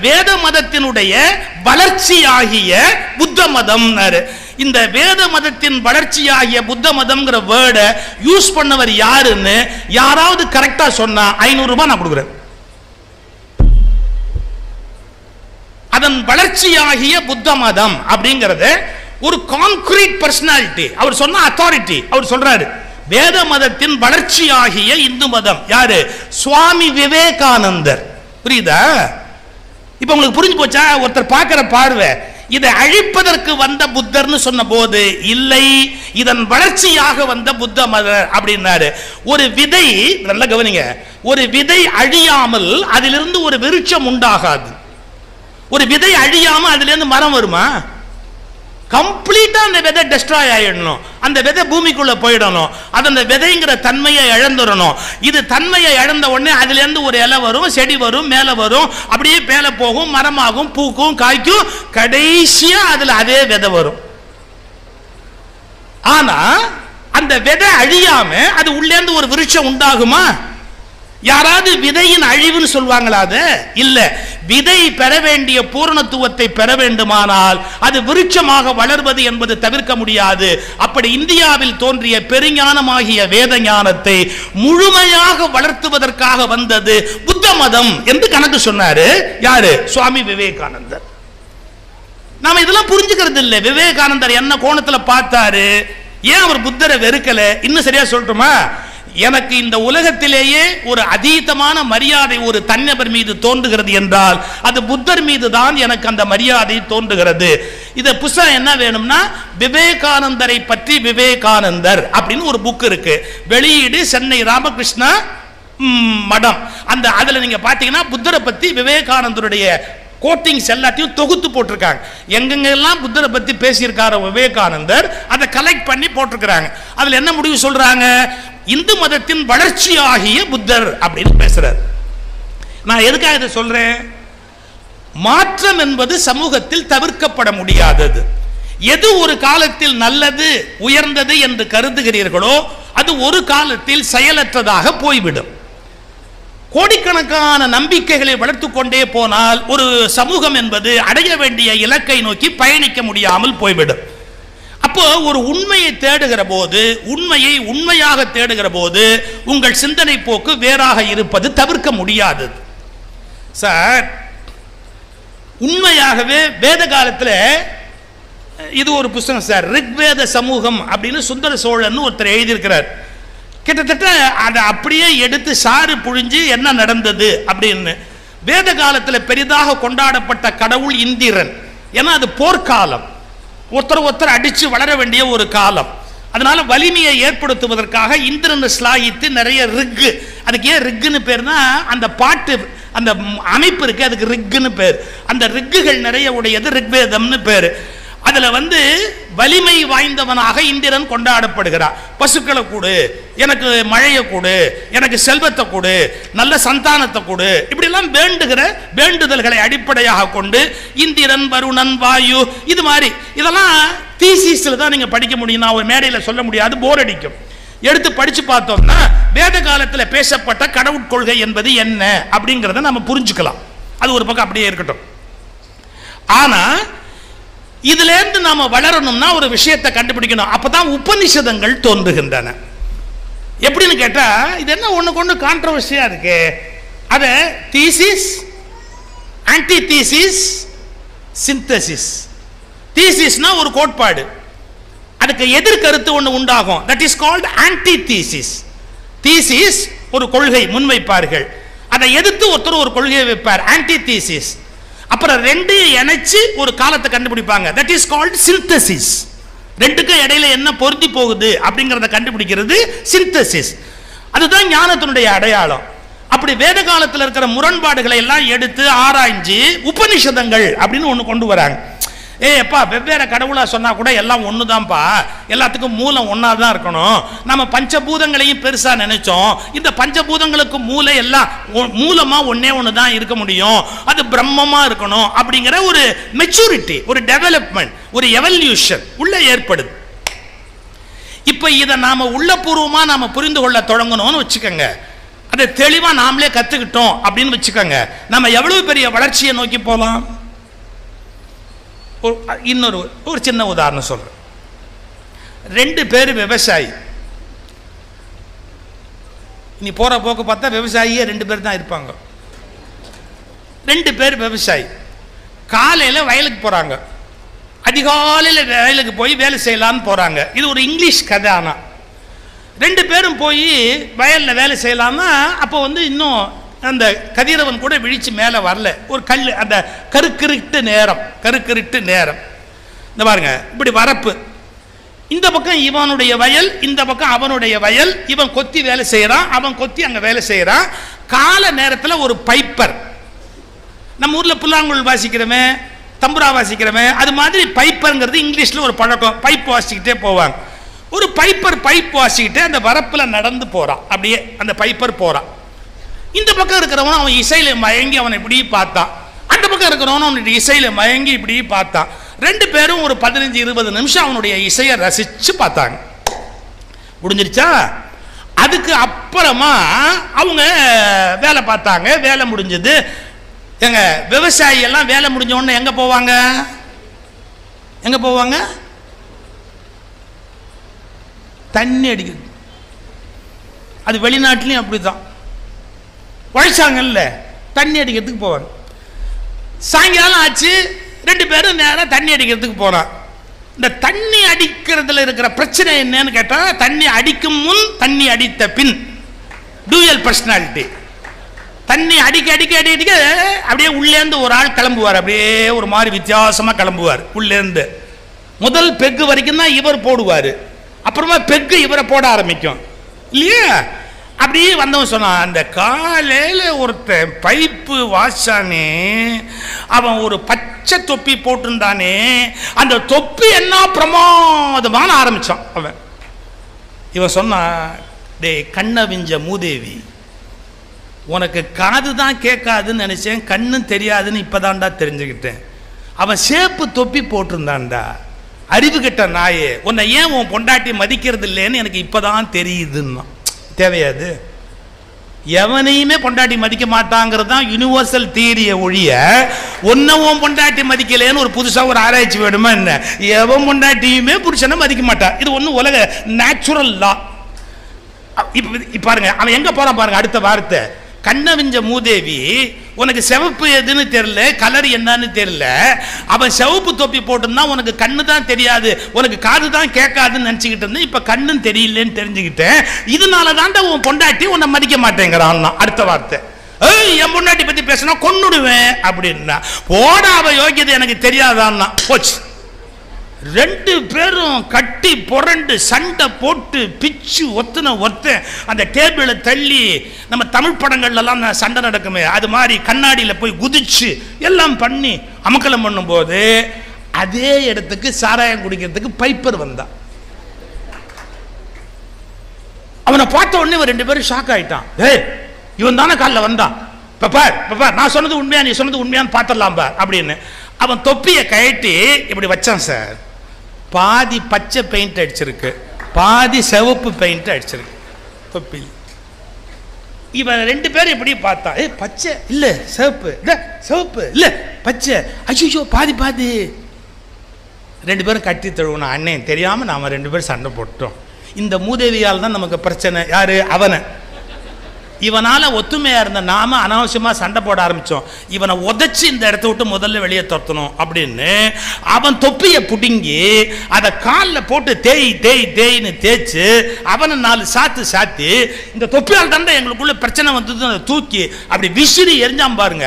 வேத மதத்தினுடைய வளர்ச்சியாகிய புத்த மதம் இந்த வேத மதத்தின் வளர்ச்சியாகிய புத்த மதம்ங்கிற வேர்டை யூஸ் பண்ணவர் யாருன்னு யாராவது கரெக்டாக சொன்னா ஐநூறு ரூபாய் நான் கொடுக்குறேன். அதன் வளர்ச்சியாகிய புத்த மதம் அப்படிங்கிறத ஒரு கான்கிரீட் பர்சனாலிட்டி அவர் சொன்ன அத்தாரிட்டி அவர் சொல்றாரு வேத மதத்தின் வளர்ச்சியாகிய இந்து மதம் யாரு? சுவாமி விவேகானந்தர். புரியுதா? இப்ப உங்களுக்கு புரிஞ்சு போச்சா? ஒருத்தர் பார்க்கிற பார்வை. இதை அழிப்பதற்கு வந்த புத்தர்னு சொன்ன போது இல்லை இதன் வளர்ச்சியாக வந்த புத்த மதர் அப்படின்னாரு. ஒரு விதை நல்ல கவனிங்க. ஒரு விதை அழியாமல் அதிலிருந்து ஒரு விருட்சம் உண்டாகாது. ஒரு விதை அழியாமல் அதுலேருந்து மரம் வருமா? கம்ப்ளீட்டா அந்த விதை டெஸ்ட்ராய் ஆயிடணும். அந்த விதை பூமிக்குள்ள போயிடணும். அது அந்த விதைங்கிற தன்மையை இழந்துடணும். இது தன்மையை இழந்த உடனே அதுல இருந்து ஒரு இலை வரும் செடி வரும் மேல வரும். அப்படியே மேல போகும் மரமாகும் பூக்கும் காய்க்கும். கடைசியா அதுல அதே விதை வரும். ஆனா அந்த விதை அழியாம அது உள்ளேருந்து ஒரு விருட்சம் உண்டாகுமா? யாராவது விதையின் அழிவுன்னு சொல்லுவாங்களா அது? இல்ல. விதை பெற வேண்டிய பூரணத்துவத்தை பெற வேண்டுமானால் அது விருட்சமாக வளர்வது என்பது தவிர்க்க முடியாது. அப்படி இந்தியாவில் தோன்றிய பெருஞானமாகிய வேத ஞானத்தை முழுமையாக வளர்த்துவதற்காக வந்தது புத்த மதம் என்று கணக்கு சொன்னாரு. யாரு? சுவாமி விவேகானந்தர். நாம இதெல்லாம் புரிஞ்சுக்கிறது இல்லை. விவேகானந்தர் என்ன கோணத்துல பார்த்தாரு? ஏன் அவர் புத்தரை வெறுக்கல? இன்னும் சரியா சொல்லட்டுமா? எனக்கு இந்த உலகத்திலேயே ஒரு அதீதமான மரியாதை ஒரு தன்னபர் மீது தோன்றுகிறது என்றால் அது புத்தர் மீது தான் எனக்கு அந்த மரியாதை தோன்றுகிறது. இது புஸ்தகம் என்ன வேணும்னா விவேகானந்தரை பற்றி விவேகானந்தர் அப்படின்னு ஒரு புக் இருக்கு. வெளியீடு சென்னை ராமகிருஷ்ணா மடம். அந்த அதில் நீங்கள் பார்த்தீங்கன்னா புத்தரை பற்றி விவேகானந்தருடைய கோட்டிங்ஸ் எல்லாத்தையும் தொகுத்து போட்டிருக்காங்க. எங்கெங்கெல்லாம் புத்தரை பற்றி பேசியிருக்காரோ விவேகானந்தர் அதை கலெக்ட் பண்ணி போட்டிருக்கிறாங்க. அதில் என்ன முடிவு சொல்கிறாங்க இந்து மதத்தின் வளர்ச்சி ஆகிய புத்தர் அப்படின்னு பேசுறார். நான் எதுக்காக இதை சொல்றேன்? மாற்றம் என்பது சமூகத்தில் தவிர்க்கப்பட முடியாதது. எது ஒரு காலத்தில் நல்லது உயர்ந்தது என்று கருதுகிறீர்களோ அது ஒரு காலத்தில் செயலற்றதாக போய்விடும். கோடிக்கணக்கான நம்பிக்கைகளை வளர்த்து கொண்டே போனால் ஒரு சமூகம் என்பது அடைய வேண்டிய இலக்கை நோக்கி பயணிக்க முடியாமல் போய்விடும். அப்போ ஒரு உண்மையை தேடுகிற போது உண்மையை உண்மையாக தேடுகிற போது உங்கள் சிந்தனை போக்கு வேறாக இருப்பது தவிர்க்க முடியாது. சார் உண்மையாகவே வேத காலத்தில் இது ஒரு புஸ்தகம் சார் ரிக்வேத சமூகம் அப்படின்னு சுந்தர சோழன் ஒருத்தர் எழுதியிருக்கிறார். கிட்டத்தட்ட அதை அப்படியே எடுத்து சாறு புழிஞ்சு என்ன நடந்தது அப்படின்னு. வேத காலத்தில் பெரிதாக கொண்டாடப்பட்ட கடவுள் இந்திரன். ஏன்னா அது போர்க்காலம். ஒருத்தர் ஒருத்தர் அடித்து வளர வேண்டிய ஒரு காலம். அதனால வலிமையை ஏற்படுத்துவதற்காக இந்திரனை ஸ்லாகித்து நிறைய ரிக்கு அதுக்கு ஏன் ரிக்குன்னு பேர்னா அந்த பாட்டு அந்த அமைப்பு இருக்கு அதுக்கு ரிக்குன்னு பேர். அந்த ரிக்குகள் நிறைய உடையது ரிக்வேதம்னு பேர். அதுல வந்து வலிமை வாய்ந்தவனாக இந்திரன் கொண்டாடப்படுகிறார். பசுக்களை கொடு எனக்கு மழையை கொடு எனக்கு செல்வத்தை கொடு நல்ல சந்தானத்தை கொடு. இப்படிலாம் வேண்டுகிற வேண்டுதல்களை அடிப்படையாக கொண்டு இந்திரன் வருணன் வாயு இது மாதிரி. இதெல்லாம் தீசிஸ்ல தான் நீங்க படிக்க முடியும். நான் ஒரு மேடையில் சொல்ல முடியாது. போர் அடிக்கும். எடுத்து படிச்சு பார்த்தோம்னா வேத காலத்தில் பேசப்பட்ட கடவுட்கொள்கை என்பது என்ன? அப்படிங்கிறத நம்ம புரிஞ்சுக்கலாம். அது ஒரு பக்கம் அப்படியே இருக்கட்டும். ஆனால் இதுல இருந்து நாம வளரணும்னா ஒரு விஷயத்தை கண்டுபிடிக்கணும். அப்பதான் உபனிஷதங்கள் தோன்றுகின்றன. எப்படின்னு கேட்டா இது என்ன ஒன்றுக்கு ஒண்ணு கான்ட்ரவர்சியா இருக்கு? அத தீசிஸ் ஆன்டி தீசிஸ் சிந்தசிஸ் தீசிஸ்னா ஒரு கோட்பாடு. அதுக்கு எதிர்கருத்து ஒன்று உண்டாகும். That is called antithesis thesis ஒரு கொள்கை முன்வைப்பார்கள். அதை எதிர்த்து ஒருத்தர் ஒரு கொள்கையை வைப்பார். ஆன்டி தீசிஸ் அப்புறம் ரெண்டையும் இணைச்சு ஒரு காலத்தை கண்டுபிடிப்பாங்க. தட் இஸ் கால்ட் சிந்தசிஸ் ரெண்டுக்கும் இடையில என்ன பொருந்தி போகுது அப்படிங்கிறத கண்டுபிடிக்கிறது சிந்தசிஸ் அதுதான் ஞானத்தினுடைய அடையாளம். அப்படி வேத காலத்தில் இருக்கிற முரண்பாடுகளை எல்லாம் எடுத்து ஆராய்ஞ்சு உபனிஷதங்கள் அப்படின்னு ஒன்று கொண்டு வராங்க. ஏ எப்பா வெவ்வேறு கடவுளாக சொன்னால் கூட எல்லாம் ஒண்ணுதான்ப்பா. எல்லாத்துக்கும் மூலம் ஒன்றா தான் இருக்கணும். நம்ம பஞ்சபூதங்களையும் பெருசாக நினைச்சோம். இந்த பஞ்சபூதங்களுக்கு மூளை எல்லாம் ஒ- ஒன்றே ஒன்று தான் இருக்க முடியும். அது பிரம்மமாக இருக்கணும் அப்படிங்கிற ஒரு மெச்சூரிட்டி ஒரு டெவலப்மெண்ட் ஒரு எவல்யூஷன் உள்ள ஏற்படுது. இப்போ இதை நாம் உள்ளபூர்வமாக நாம் புரிந்து கொள்ள தொடங்கணும்னு வச்சுக்கோங்க. அதை தெளிவாக நாமளே கற்றுக்கிட்டோம் அப்படின்னு வச்சுக்கோங்க. நம்ம எவ்வளவு பெரிய வளர்ச்சியை நோக்கி போகலாம்? இன்னொரு ஒரு சின்ன உதாரணம் சொல்றேன். ரெண்டு பேர் விவசாயி. நீ போற போக்கு பார்த்தா விவசாயியே ரெண்டு பேர் தான் இருப்பாங்க. ரெண்டு பேர் விவசாயி. காலையில வயலுக்கு போறாங்க. அதிகாலையில் வயலுக்கு போய் வேலை செய்யலான்னு போறாங்க. இது ஒரு இங்கிலீஷ் கதை ஆனா. ரெண்டு பேரும் போய் வயலில் வேலை செய்யலாம்னா அப்போ வந்து இன்னும் அந்த கதிரவன் கூட விழிச்சு மேலே வரல. ஒரு கல் அந்த கருக்கிருட்டு நேரம் கருக்கிருட்டு நேரம். இந்த பாருங்க இப்படி வரப்பு. இந்த பக்கம் இவனுடைய வயல் இந்த பக்கம் அவனுடைய வயல். இவன் கொத்தி வேலை செய்கிறான் அவன் கொத்தி அங்கே வேலை செய்கிறான் கால நேரத்தில் ஒரு பைப்பர் நம்ம ஊரில் புல்லாங்குழல் வாசிக்கிறவன் தம்புரா வாசிக்கிறவன் அது மாதிரி பைப்பருங்கிறது இங்கிலீஷில் ஒரு பழக்கம். பைப் வாசிக்கிட்டே போவாங்க. ஒரு பைப்பர் பைப் வாசிக்கிட்டே அந்த வரப்பில் நடந்து போகிறான் அப்படியே அந்த பைப்பர் போகிறான் இந்த பக்கம் இருக்கிறவன் அவன் இசையில மயங்கி அவனை இப்படி பார்த்தான் அந்த பக்கம் இருக்கிறவன் அவனுடைய இசையில மயங்கி இப்படி பார்த்தான் ரெண்டு பேரும் ஒரு பதினஞ்சு இருபது நிமிஷம் அவனுடைய இசையை ரசிச்சு பார்த்தாங்க. முடிஞ்சிருச்சா அதுக்கு அப்புறமா அவங்க வேலை பார்த்தாங்க வேலை முடிஞ்சது. எங்க விவசாயி எல்லாம் வேலை முடிஞ்ச உடனே எங்க போவாங்க? எங்க போவாங்க? தண்ணி அடிக்குது அது வெளிநாட்டிலையும் அப்படிதான். உழைச்சாங்கல்ல தண்ணி அடிக்கிறதுக்கு போவாங்க சாயங்காலம் ஆச்சு ரெண்டு பேரும் நேராக தண்ணி அடிக்கிறதுக்கு போகிறான் இந்த தண்ணி அடிக்கிறதுல இருக்கிற பிரச்சனை என்னன்னு கேட்டால் தண்ணி அடிக்கும் முன் தண்ணி அடித்த பின். டூயல் பர்சனாலிட்டி தண்ணி அடிக்க அடிக்க அடி அடிக்க அப்படியே உள்ளேருந்து ஒரு ஆள் கிளம்புவார். அப்படியே ஒரு மாதிரி வித்தியாசமாக கிளம்புவார் உள்ளேருந்து முதல் பெக்கு வரைக்கும் தான் இவர் போடுவார். அப்புறமா பெக்கு இவரை போட ஆரம்பிக்கும். இல்லையா? அப்படியே வந்தவன் சொன்னான் அந்த காலையில் ஒருத்தன் பைப்பு வாசானே அவன் ஒரு பச்சை தொப்பி போட்டிருந்தானே அந்த தொப்பி என்ன பிரமாதமான ஆரம்பித்தான் அவன். இவன் சொன்னான் டே கண்ணவிஞ்ச மூதேவி உனக்கு காது தான் கேட்காதுன்னு நினச்சேன் கண்ணும் தெரியாதுன்னு இப்பதான்டா தெரிஞ்சுக்கிட்டேன். அவன் சேப்பு தொப்பி போட்டிருந்தான்டா அறிவு கெட்ட நாயே உன்னை ஏன் உன் பொண்டாட்டி மதிக்கிறது இல்லைன்னு எனக்கு இப்பதான் தெரியுதுன்னா தேவையாது. எவனையுமே பொண்டாட்டி மதிக்க மாட்டாங்கிறது தான் யூனிவர்சல் தீரியை ஒழிய ஒன்னவும் பொண்டாட்டி மதிக்கலைன்னு ஒரு புதுசாக ஒரு ஆராய்ச்சி வேணுமா என்ன? எவன் பொண்டாட்டியுமே புருஷனை மதிக்க மாட்டான் இது ஒன்றும் உலக நேச்சுரல் லா இப்போ பாருங்க அவன் எங்கே போகிறான் பாருங்க அடுத்த வார்த்தை. கண்ணவிஞ்ச மூதேவி உனக்கு சிவப்பு எதுன்னு தெரியல கலர் என்னன்னு தெரியல. அவன் சிவப்பு தொப்பி போட்டிருந்தா உனக்கு கண்ணு தான் தெரியாது உனக்கு காது தான் கேட்காதுன்னு நினச்சிக்கிட்டு இருந்தேன். இப்போ கண்ணும் தெரியலன்னு தெரிஞ்சுக்கிட்டேன். இதனால தான்டா உன் பொண்டாட்டி உன்னை மதிக்க மாட்டேங்கிறான் அடுத்த வார்த்தை. ஏய் என் பொண்டாட்டி பத்தி பேசினா கொன்னுடுவேன் அப்படின்னா. போட அவ யோகியதை எனக்கு தெரியாதான்னா. போச்சு. ரெண்டு பேரும் கட்டி புரண்டு சண்டை போட்டு பிச்சு ஒத்துன ஒருத்தன் அந்த டேபிளை தள்ளி நம்ம தமிழ் படங்கள்லாம் சண்டை நடக்குமே அது மாதிரி கண்ணாடியில் போய் குதிச்சு எல்லாம் பண்ணி அமக்கலம் பண்ணும்போது அதே இடத்துக்கு சாராயம் குடிக்கிறதுக்கு பைப்பர் வந்தான் அவனை பார்த்த உடனே இவன் ரெண்டு பேரும் ஷாக் ஆயிட்டான். ஏய் இவன் தானே காலில் வந்தான். பப்பா பப்பா இப்போ பார் நான் சொன்னது உண்மையா நீ சொன்னது உண்மையான்னு பார்த்துடலாம் பார் அப்படின்னு. அவன் தொப்பியை கயட்டி இப்படி வச்சான் சார். பாதி பச்சை பெயிண்ட் அடிச்சிருக்கு பாதி சிவப்பு பெயிண்ட் அடிச்சிருக்கு. தொப்பி இவன் ரெண்டு பேரும் இப்படி பார்த்தா ஏ பச்சை இல்ல சிவப்பு இல்ல சிவப்பு இல்ல பச்சை. அய்யோ பாதி பாதி. ரெண்டு பேரும் கட்டி தழுவணும் அண்ணன். தெரியாம நாம ரெண்டு பேரும் சண்டை போட்டோம் இந்த மூதேவியால் தான் நமக்கு பிரச்சனை. யாரு? அவனை. இவனால் ஒத்துமையாக இருந்த நாம அனாவசியமாக சண்டை போட ஆரம்பித்தோம் இவனை உதச்சி இந்த இடத்த விட்டு முதல்ல வெளியே துரத்தணும் அப்படின்னு அவன் தொப்பியை பிடுங்கி அதை காலில் போட்டு தேய் தேய் தேய்னு தேய்ச்சி அவனை நாலு சாத்து சாத்தி இந்த தொப்பியால் தண்டை எங்களுக்குள்ள பிரச்சனை வந்தது அதை தூக்கி அப்படி விசிறி எரிஞ்சான் பாருங்க.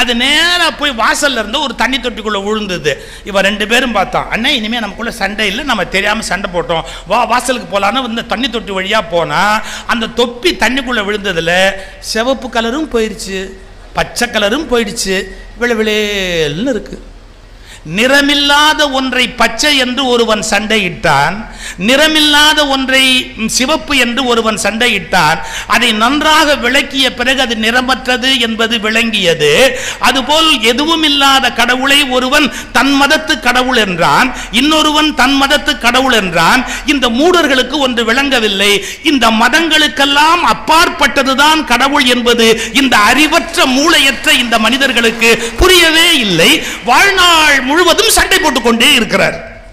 அது நேராக போய் வாசல்ல இருந்து ஒரு தண்ணி தொட்டிக்குள்ளே விழுந்தது இவன் ரெண்டு பேரும் பார்த்தான். அண்ணா இனிமேல் நமக்குள்ள சண்டை இல்லை நம்ம தெரியாமல் சண்டை போட்டோம். வா வாசலுக்கு போகலான்னு இந்த தண்ணி தொட்டி வழியாக போனால் அந்த தொப்பி தண்ணிக்குள்ளே விழுந்தது விழுந்ததுல சிவப்பு கலரும் போயிடுச்சு பச்சை கலரும் போயிடுச்சு விளவிளேல்னு இருக்குது நிறமில்லாத ஒன்றை பச்சை என்று ஒருவன் சண்டையிட்டான் நிறமில்லாத ஒன்றை சிவப்பு என்று ஒருவன் சண்டையிட்டான் அதை நன்றாக விளக்கிய பிறகு அது நிறமற்றது என்பது விளங்கியது. அதுபோல் எதுவும் இல்லாத கடவுளை ஒருவன் தன் மதத்து கடவுள் என்றான் இன்னொருவன் தன் மதத்து கடவுள் என்றான். இந்த மூடர்களுக்கு ஒன்று விளங்கவில்லை. இந்த மதங்களுக்கெல்லாம் அப்பாற்பட்டதுதான் கடவுள் என்பது இந்த அறிவற்ற மூளையற்ற இந்த மனிதர்களுக்கு புரியவே இல்லை. வாழ்நாள் முழுவதும் சண்டை போட்டுக் கொண்டே இருக்கிறார்.